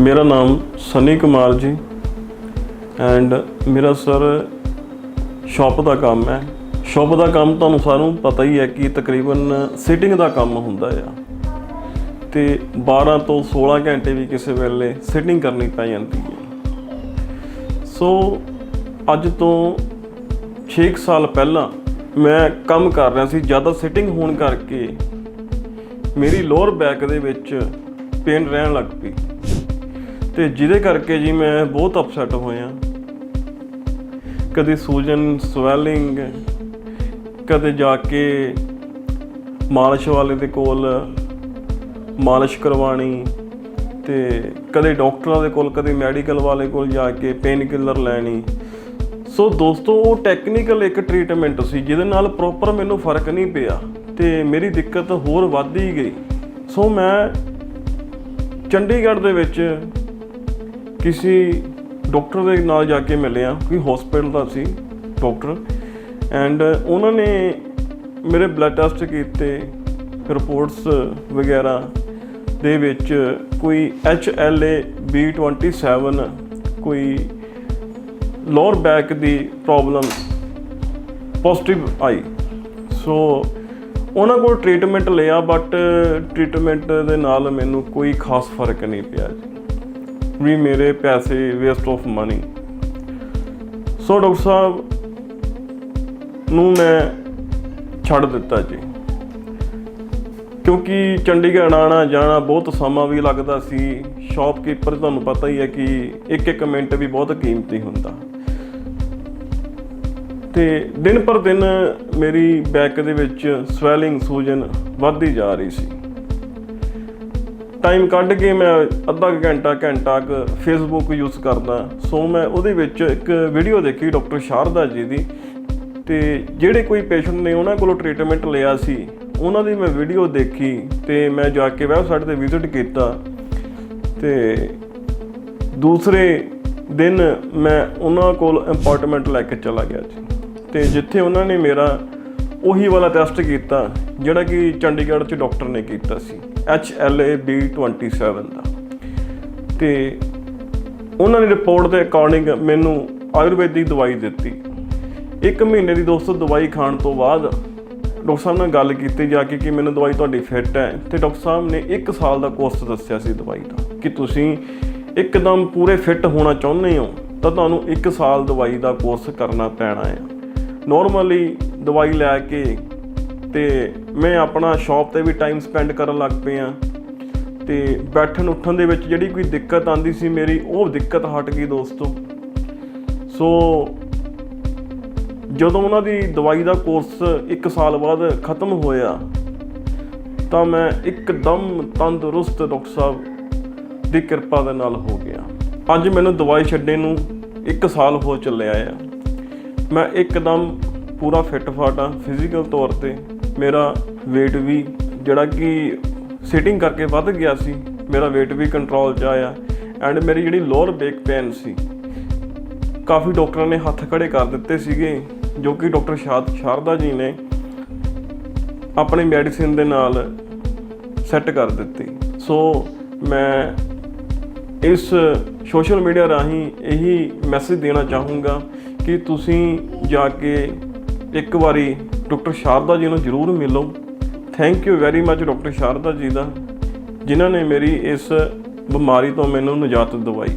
ਮੇਰਾ ਨਾਮ ਸਨੀ ਕੁਮਾਰ ਜੀ ਐਂਡ ਮੇਰਾ ਸਰ ਸ਼ਾਪ ਦਾ ਕੰਮ ਹੈ। ਸ਼ਾਪ ਦਾ ਕੰਮ ਤੁਹਾਨੂੰ ਸਾਰਿਆਂ ਨੂੰ ਪਤਾ ਹੀ ਹੈ ਕਿ ਤਕਰੀਬਨ ਸਿਟਿੰਗ ਦਾ ਕੰਮ ਹੁੰਦਾ ਆ। ਤੇ 12 ਤੋਂ 16 ਘੰਟੇ ਵੀ ਕਿਸੇ ਵੇਲੇ ਸਿਟਿੰਗ ਕਰਨੀ ਪੈ ਜਾਂਦੀ ਹੈ। ਸੋ ਅੱਜ ਤੋਂ 6 ਸਾਲ ਪਹਿਲਾਂ ਮੈਂ ਕੰਮ ਕਰ ਰਿਹਾ ਸੀ। ਜ਼ਿਆਦਾ ਸਿਟਿੰਗ ਹੋਣ ਕਰਕੇ ਮੇਰੀ ਲੋਅਰ ਬੈਕ ਦੇ ਵਿੱਚ ਪੇਨ ਰਹਿਣ ਲੱਗ ਪਈ। ਤੇ ਜਿਹਦੇ ਕਰਕੇ ਜੀ ਮੈਂ ਬਹੁਤ ਅਪਸੈਟ ਹੋਇਆ। ਕਦੇ ਸੂਜਨ ਸਵੈਲਿੰਗ ਕਦੇ ਜਾ ਕੇ ਮਾਲਿਸ਼ ਵਾਲੇ ਦੇ ਕੋਲ ਮਾਲਿਸ਼ ਕਰਵਾਣੀ ਤੇ ਕਦੇ ਡਾਕਟਰਾਂ ਦੇ ਕੋਲ, ਕਦੇ ਮੈਡੀਕਲ ਵਾਲੇ ਕੋਲ ਜਾ ਕੇ ਪੇਨ ਕਿਲਰ ਲੈਣੀ। ਸੋ ਦੋਸਤੋ, ਉਹ ਟੈਕਨੀਕਲ ਇੱਕ ਟ੍ਰੀਟਮੈਂਟ ਸੀ, ਜਿਹਦੇ ਨਾਲ ਪ੍ਰੋਪਰ ਮੈਨੂੰ ਫ਼ਰਕ ਨਹੀਂ ਪਿਆ ਤੇ ਮੇਰੀ ਦਿੱਕਤ ਹੋਰ ਵੱਧ ਹੀ ਗਈ। ਸੋ ਮੈਂ ਚੰਡੀਗੜ੍ਹ ਦੇ ਵਿੱਚ ਕਿਸੇ ਡਾਕਟਰ ਦੇ ਨਾਲ ਜਾ ਕੇ ਮਿਲਿਆ ਕੋਈ ਹਸਪੀਟਲ ਦਾ ਸੀ ਡਾਕਟਰ। ਐਂਡ ਉਹਨਾਂ ਨੇ ਮੇਰੇ ਬਲੱਡ ਟੈਸਟ ਕੀਤੇ ਰਿਪੋਰਟਸ ਵਗੈਰਾ ਦੇ ਵਿੱਚ ਕੋਈ HLA B27 ਕੋਈ ਲੋਅਰ ਬੈਕ ਦੀ ਪ੍ਰੋਬਲਮ ਪੋਜ਼ਿਟਿਵ ਆਈ। ਸੋ ਉਹਨਾਂ ਕੋਲ ਟ੍ਰੀਟਮੈਂਟ ਲਿਆ ਬਟ ਟ੍ਰੀਟਮੈਂਟ ਦੇ ਨਾਲ ਮੈਨੂੰ ਕੋਈ ਖਾਸ ਫ਼ਰਕ ਨਹੀਂ ਪਿਆ ਜੀ। ਵੀ ਮੇਰੇ ਪੈਸੇ waste of money so doctor ਸਾਹਿਬ ਨੂੰ ਮੈਂ ਛੱਡ ਦਿੱਤਾ ਜੀ। ਕਿਉਂਕਿ ਚੰਡੀਗੜ੍ਹ ਆਣਾ ਜਾਣਾ ਬਹੁਤ ਸਮਾਂ ਵੀ ਲੱਗਦਾ ਸੀ। ਸ਼ਾਪਕੀਪਰ ਤੁਹਾਨੂੰ ਪਤਾ ਹੀ ਹੈ ਕਿ ਇੱਕ ਇੱਕ ਮਿੰਟ ਵੀ ਬਹੁਤ ਕੀਮਤੀ ਹੁੰਦਾ। ਤੇ ਦਿਨ ਪਰ ਦਿਨ ਮੇਰੀ ਬੈਕ ਦੇ ਵਿੱਚ ਸਵੈਲਿੰਗ ਸੂਜਨ ਵੱਧਦੀ ਜਾ ਰਹੀ ਸੀ। ਟਾਈਮ ਕੱਢ ਕੇ ਮੈਂ ਅੱਧਾ ਕੁ ਘੰਟਾ ਘੰਟਾ ਕੁ ਫੇਸਬੁੱਕ ਯੂਜ਼ ਕਰਦਾ। ਸੋ ਮੈਂ ਉਹਦੇ ਵਿੱਚ ਇੱਕ ਵੀਡੀਓ ਦੇਖੀ ਡਾਕਟਰ ਸ਼ਾਰਦਾ ਜੀ ਦੀ। ਤੇ ਜਿਹੜੇ ਕੋਈ ਪੇਸ਼ੈਂਟ ਨੇ ਉਹਨਾਂ ਕੋਲੋਂ ਟ੍ਰੀਟਮੈਂਟ ਲਿਆ ਸੀ, ਉਹਨਾਂ ਦੀ ਮੈਂ ਵੀਡੀਓ ਦੇਖੀ ਤੇ ਮੈਂ ਜਾ ਕੇ ਵੈਬਸਾਈਟ ਤੇ ਵਿਜ਼ਿਟ ਕੀਤਾ। ਤੇ ਦੂਸਰੇ ਦਿਨ ਮੈਂ ਉਹਨਾਂ ਕੋਲ ਅਪਾਰਟਮੈਂਟ ਲੈ ਕੇ ਚਲਾ ਗਿਆ ਜੀ। ਤੇ ਜਿੱਥੇ ਉਹਨਾਂ ਨੇ ਮੇਰਾ ਉਹੀ ਵਾਲਾ ਟੈਸਟ ਕੀਤਾ, ਜਿਹੜਾ ਕਿ ਚੰਡੀਗੜ੍ਹ 'ਚ ਡਾਕਟਰ ਨੇ ਕੀਤਾ ਸੀ। HLA-B27 ਦਾ। ਤੇ ਉਹਨਾਂ ਨੇ ਰਿਪੋਰਟ ਦੇ ਅਕੋਰਡਿੰਗ ਮੈਨੂੰ ਆਯੁਰਵੈਦਿਕ ਦਵਾਈ ਦਿੱਤੀ। ਇੱਕ ਮਹੀਨੇ ਦੀ ਦੋਸਤੋ ਦਵਾਈ ਖਾਣ ਤੋਂ ਬਾਅਦ ਡਾਕਟਰ ਸਾਹਿਬ ਨਾਲ ਗੱਲ ਕੀਤੀ ਜਾ ਕੇ ਕਿ ਮੈਨੂੰ ਦਵਾਈ ਤੁਹਾਡੀ ਫਿੱਟ ਹੈ। ਤੇ ਡਾਕਟਰ ਸਾਹਿਬ ਨੇ 1 ਸਾਲ ਦਾ ਕੋਰਸ ਦੱਸਿਆ ਸੀ ਦਵਾਈ ਦਾ ਕਿ ਤੁਸੀਂ ਇੱਕਦਮ ਪੂਰੇ ਫਿੱਟ ਹੋਣਾ ਚਾਹੁੰਦੇ ਹੋ, ਤਾਂ ਤੁਹਾਨੂੰ 1 ਸਾਲ ਦਵਾਈ ਦਾ ਕੋਰਸ ਕਰਨਾ ਪੈਣਾ ਹੈ ਨਾਰਮਲੀ ਦਵਾਈ ਲੈ ਕੇ ਤੇ ਮੈਂ ਆਪਣਾ ਸ਼ਾਪ ਤੇ ਵੀ ਟਾਈਮ ਸਪੈਂਡ ਕਰਨ ਲੱਗ ਪਿਆ। ਤੇ ਬੈਠਣ ਉੱਠਣ ਦੇ ਵਿੱਚ ਜਿਹੜੀ ਕੋਈ ਦਿੱਕਤ ਆਂਦੀ ਸੀ ਮੇਰੀ, ਉਹ ਦਿੱਕਤ ਹਟ ਗਈ ਦੋਸਤੋ। ਸੋ ਜਦੋਂ ਉਹਨਾਂ ਦੀ ਦਵਾਈ ਦਾ ਕੋਰਸ 1 ਸਾਲ ਬਾਅਦ ਖਤਮ ਹੋਇਆ, ਤਾਂ ਮੈਂ ਇੱਕਦਮ ਤੰਦਰੁਸਤ ਡਾਕਟਰ ਸਾਹਿਬ ਦੀ ਕਿਰਪਾ ਦੇ ਨਾਲ ਹੋ ਗਿਆ। ਅੱਜ ਮੈਨੂੰ ਦਵਾਈ ਛੱਡੇ ਨੂੰ 1 ਸਾਲ ਹੋ ਚੱਲਿਆ ਆ। ਮੈਂ ਇੱਕਦਮ ਪੂਰਾ ਫਿੱਟ ਫਾਟ ਆ ਫਿਜ਼ੀਕਲ ਤੌਰ ਤੇ। ਮੇਰਾ weight ਵੀ ਜਿਹੜਾ ਕਿ ਸਿਟਿੰਗ ਕਰਕੇ ਵੱਧ ਗਿਆ ਸੀ, ਮੇਰਾ weight ਵੀ ਕੰਟਰੋਲ 'ਚ ਆਇਆ ਐਂਡ ਮੇਰੀ ਜਿਹੜੀ ਲੋਅਰ ਬੈਕ ਪੇਨ ਸੀ, ਕਾਫੀ ਡਾਕਟਰਾਂ ਨੇ ਹੱਥ ਖੜੇ ਕਰ ਦਿੱਤੇ ਸੀਗੇ, ਜੋ ਕਿ ਡਾਕਟਰ ਸ਼ਾਦ ਸ਼ਾਰਦਾ ਜੀ ਨੇ ਆਪਣੀ ਮੈਡੀਸਿਨ ਦੇ ਨਾਲ ਸੈੱਟ ਕਰ ਦਿੱਤੀ। ਸੋ ਮੈਂ ਇਸ ਸੋਸ਼ਲ ਮੀਡੀਆ ਰਾਹੀਂ ਇਹੀ ਮੈਸੇਜ ਦੇਣਾ ਚਾਹੂੰਗਾ ਕਿ ਤੁਸੀਂ ਜਾ ਕੇ ਇੱਕ ਵਾਰੀ ਡਾਕਟਰ ਸ਼ਾਰਦਾ ਜੀ ਨੂੰ ਜ਼ਰੂਰ ਮਿਲੋ। Thank you very much doctor Sharda ji ਦਾ, ਜਿਨ੍ਹਾਂ ਨੇ ਮੇਰੀ ਇਸ ਬਿਮਾਰੀ ਤੋਂ ਮੈਨੂੰ ਨਿਜਾਤ ਦਵਾਈ।